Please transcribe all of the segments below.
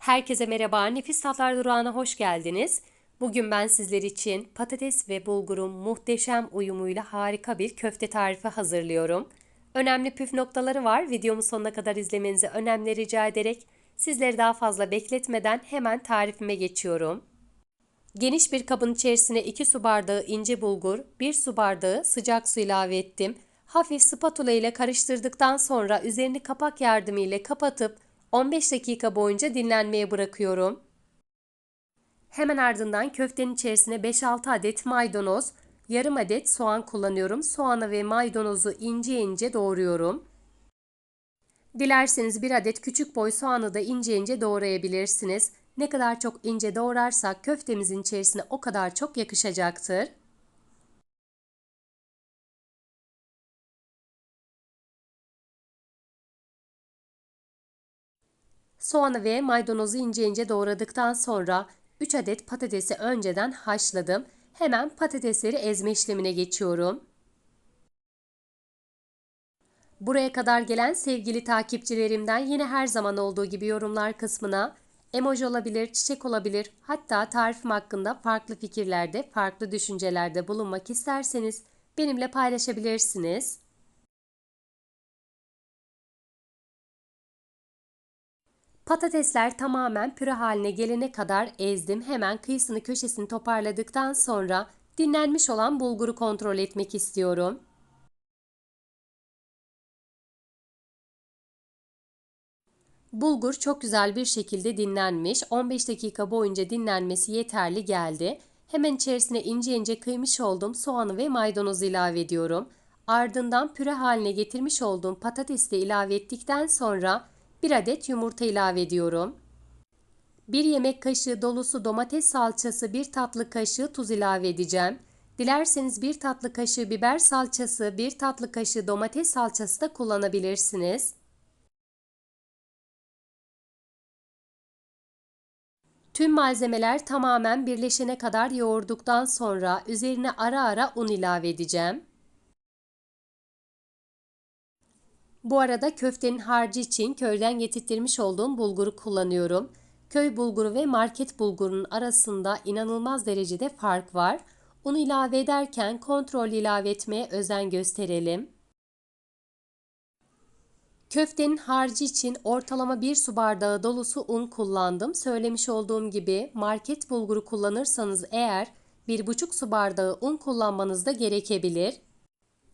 Herkese merhaba, Nefis Tatlar Durağı'na hoş geldiniz. Bugün ben sizler için patates ve bulgurun muhteşem uyumuyla harika bir köfte tarifi hazırlıyorum. Önemli püf noktaları var. Videomu sonuna kadar izlemenizi önemli rica ederek sizleri daha fazla bekletmeden hemen tarifime geçiyorum. Geniş bir kabın içerisine 2 su bardağı ince bulgur, 1 su bardağı sıcak su ilave ettim. Hafif spatula ile karıştırdıktan sonra üzerini kapak yardımıyla kapatıp 15 dakika boyunca dinlenmeye bırakıyorum. Hemen ardından köftenin içerisine 5-6 adet maydanoz, yarım adet soğan kullanıyorum. Soğanı ve maydanozu ince ince doğruyorum. Dilerseniz bir adet küçük boy soğanı da ince ince doğrayabilirsiniz. Ne kadar çok ince doğrarsak köftemizin içerisine o kadar çok yakışacaktır. Soğanı ve maydanozu ince ince doğradıktan sonra 3 adet patatesi önceden haşladım. Hemen patatesleri ezme işlemine geçiyorum. Buraya kadar gelen sevgili takipçilerimden yine her zaman olduğu gibi yorumlar kısmına emoji olabilir, çiçek olabilir, hatta tarifim hakkında farklı fikirlerde, farklı düşüncelerde bulunmak isterseniz benimle paylaşabilirsiniz. Patatesler tamamen püre haline gelene kadar ezdim. Hemen kıyısını köşesini toparladıktan sonra dinlenmiş olan bulguru kontrol etmek istiyorum. Bulgur çok güzel bir şekilde dinlenmiş. 15 dakika boyunca dinlenmesi yeterli geldi. Hemen içerisine ince ince kıymış olduğum soğanı ve maydanozu ilave ediyorum. Ardından püre haline getirmiş olduğum patatesi de ilave ettikten sonra 1 adet yumurta ilave ediyorum. 1 yemek kaşığı dolusu domates salçası, 1 tatlı kaşığı tuz ilave edeceğim. Dilerseniz 1 tatlı kaşığı biber salçası, 1 tatlı kaşığı domates salçası da kullanabilirsiniz. Tüm malzemeler tamamen birleşene kadar yoğurduktan sonra üzerine ara ara un ilave edeceğim. Bu arada köftenin harcı için köyden getirttirmiş olduğum bulguru kullanıyorum. Köy bulguru ve market bulgurunun arasında inanılmaz derecede fark var. Unu ilave ederken kontrol ilave etmeye özen gösterelim. Köftenin harcı için ortalama 1 su bardağı dolusu un kullandım. Söylemiş olduğum gibi market bulguru kullanırsanız eğer 1,5 su bardağı un kullanmanız da gerekebilir.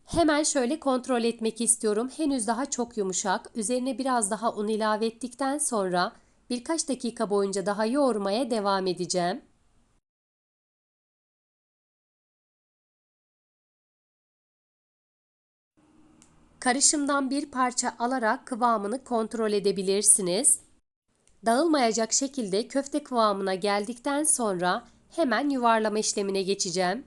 Hemen şöyle kontrol etmek istiyorum. Henüz daha çok yumuşak. Üzerine biraz daha un ilave ettikten sonra birkaç dakika boyunca daha yoğurmaya devam edeceğim. Karışımdan bir parça alarak kıvamını kontrol edebilirsiniz. Dağılmayacak şekilde köfte kıvamına geldikten sonra hemen yuvarlama işlemine geçeceğim.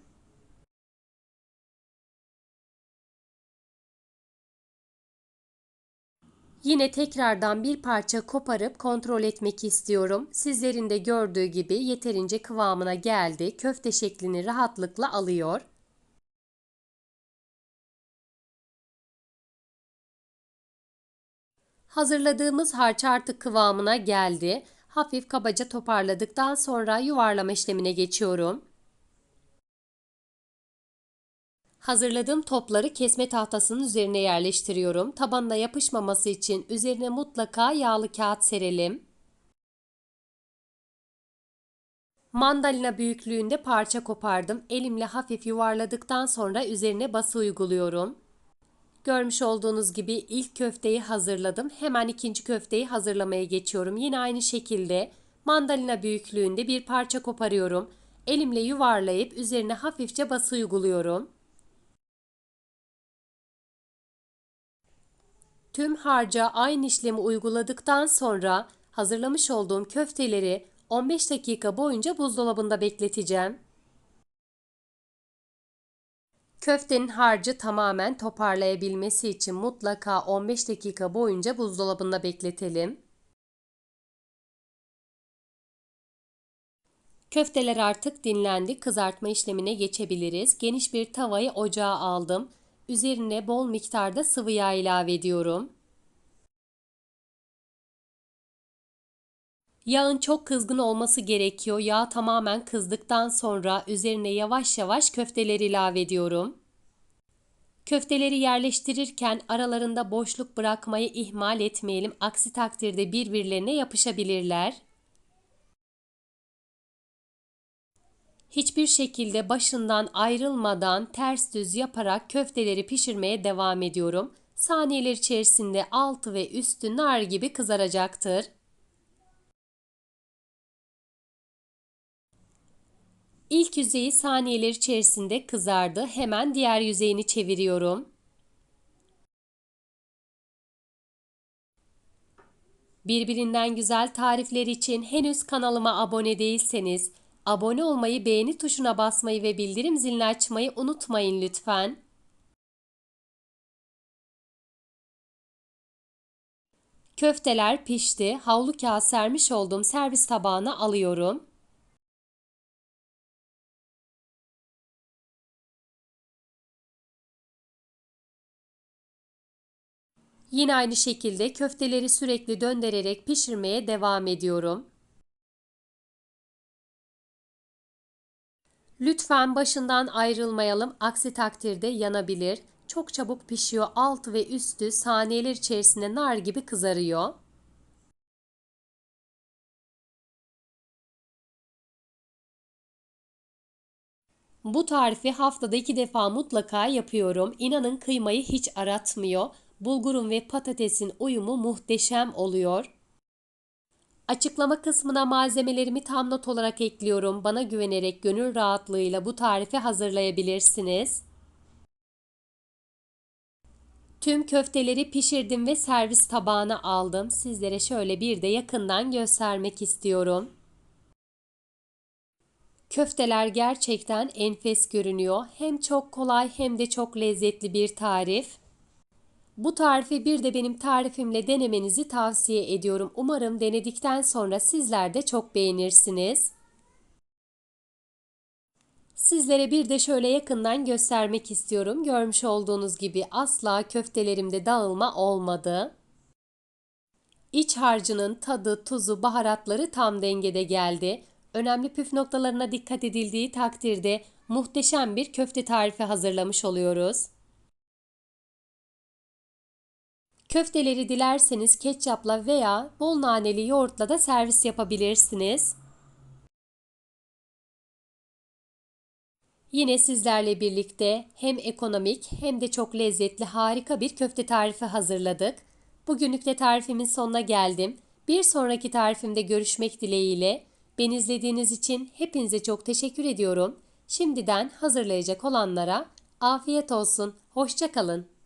Yine tekrardan bir parça koparıp kontrol etmek istiyorum. Sizlerin de gördüğü gibi yeterince kıvamına geldi. Köfte şeklini rahatlıkla alıyor. Hazırladığımız harç artık kıvamına geldi. Hafif kabaca toparladıktan sonra yuvarlama işlemine geçiyorum. Hazırladığım topları kesme tahtasının üzerine yerleştiriyorum. Tabanına yapışmaması için üzerine mutlaka yağlı kağıt serelim. Mandalina büyüklüğünde parça kopardım. Elimle hafif yuvarladıktan sonra üzerine bası uyguluyorum. Görmüş olduğunuz gibi ilk köfteyi hazırladım. Hemen ikinci köfteyi hazırlamaya geçiyorum. Yine aynı şekilde mandalina büyüklüğünde bir parça koparıyorum. Elimle yuvarlayıp üzerine hafifçe bası uyguluyorum. Tüm harca aynı işlemi uyguladıktan sonra hazırlamış olduğum köfteleri 15 dakika boyunca buzdolabında bekleteceğim. Köftenin harcı tamamen toparlayabilmesi için mutlaka 15 dakika boyunca buzdolabında bekletelim. Köfteler artık dinlendi. Kızartma işlemine geçebiliriz. Geniş bir tavayı ocağa aldım. Üzerine bol miktarda sıvı yağ ilave ediyorum. Yağın çok kızgın olması gerekiyor. Yağ tamamen kızdıktan sonra üzerine yavaş yavaş köfteleri ilave ediyorum. Köfteleri yerleştirirken aralarında boşluk bırakmayı ihmal etmeyelim. Aksi takdirde birbirlerine yapışabilirler. Hiçbir şekilde başından ayrılmadan ters düz yaparak köfteleri pişirmeye devam ediyorum. Saniyeler içerisinde altı ve üstü nar gibi kızaracaktır. İlk yüzeyi saniyeler içerisinde kızardı. Hemen diğer yüzeyini çeviriyorum. Birbirinden güzel tarifler için henüz kanalıma abone değilseniz abone olmayı, beğeni tuşuna basmayı ve bildirim zilini açmayı unutmayın lütfen. Köfteler pişti. Havlu kağıt sermiş olduğum servis tabağına alıyorum. Yine aynı şekilde köfteleri sürekli döndürerek pişirmeye devam ediyorum. Lütfen başından ayrılmayalım. Aksi takdirde yanabilir. Çok çabuk pişiyor. Altı ve üstü saniyeler içerisinde nar gibi kızarıyor. Bu tarifi haftada iki defa mutlaka yapıyorum. İnanın kıymayı hiç aratmıyor. Bulgurun ve patatesin uyumu muhteşem oluyor. Açıklama kısmına malzemelerimi tam not olarak ekliyorum. Bana güvenerek gönül rahatlığıyla bu tarifi hazırlayabilirsiniz. Tüm köfteleri pişirdim ve servis tabağına aldım. Sizlere şöyle bir de yakından göstermek istiyorum. Köfteler gerçekten enfes görünüyor. Hem çok kolay hem de çok lezzetli bir tarif. Bu tarifi bir de benim tarifimle denemenizi tavsiye ediyorum. Umarım denedikten sonra sizler de çok beğenirsiniz. Sizlere bir de şöyle yakından göstermek istiyorum. Görmüş olduğunuz gibi asla köftelerimde dağılma olmadı. İç harcının tadı, tuzu, baharatları tam dengede geldi. Önemli püf noktalarına dikkat edildiği takdirde muhteşem bir köfte tarifi hazırlamış oluyoruz. Köfteleri dilerseniz ketçapla veya bol naneli yoğurtla da servis yapabilirsiniz. Yine sizlerle birlikte hem ekonomik hem de çok lezzetli harika bir köfte tarifi hazırladık. Bugünlük de tarifimin sonuna geldim. Bir sonraki tarifimde görüşmek dileğiyle. Beni izlediğiniz için hepinize çok teşekkür ediyorum. Şimdiden hazırlayacak olanlara afiyet olsun. Hoşçakalın.